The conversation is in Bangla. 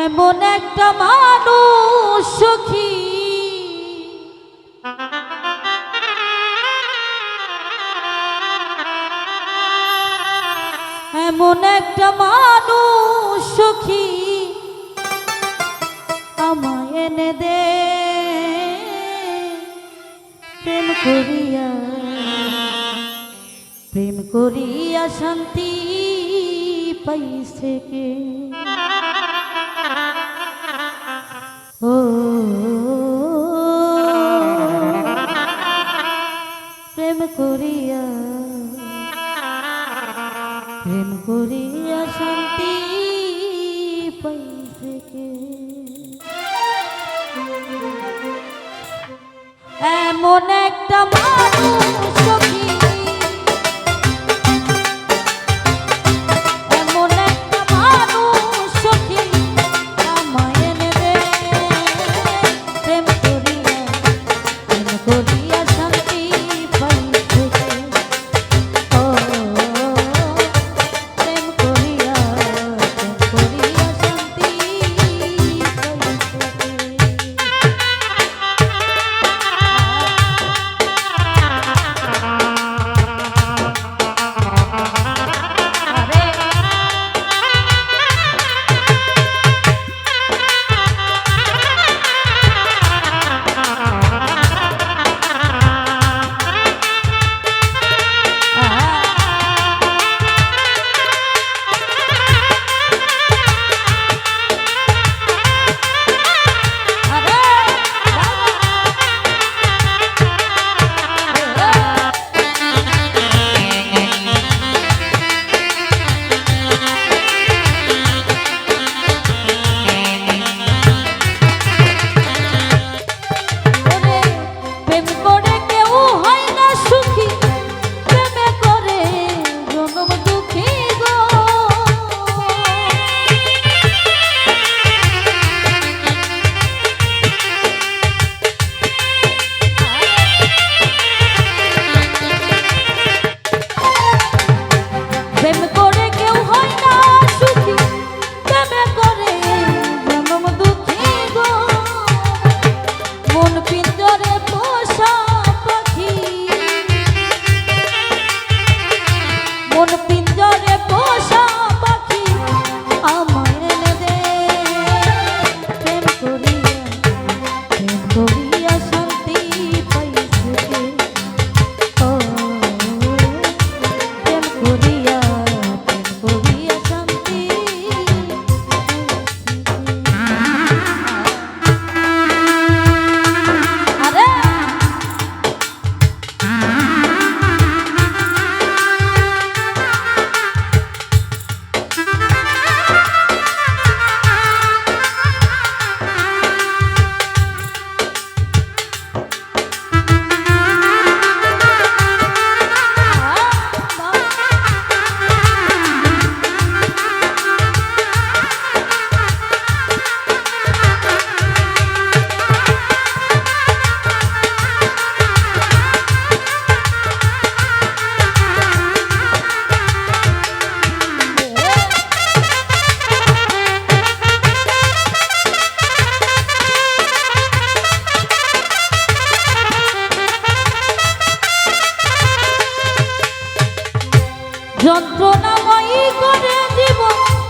এমন একটা মানুষ সখী। এমন একটা মানুষ সখী। আমায় এনে দে, প্রেম করিয়া প্রেম করিয়া শান্তি পাইছে কে? এমন একটা মানুষ যন্ত্রণাময়ী করে জীবন।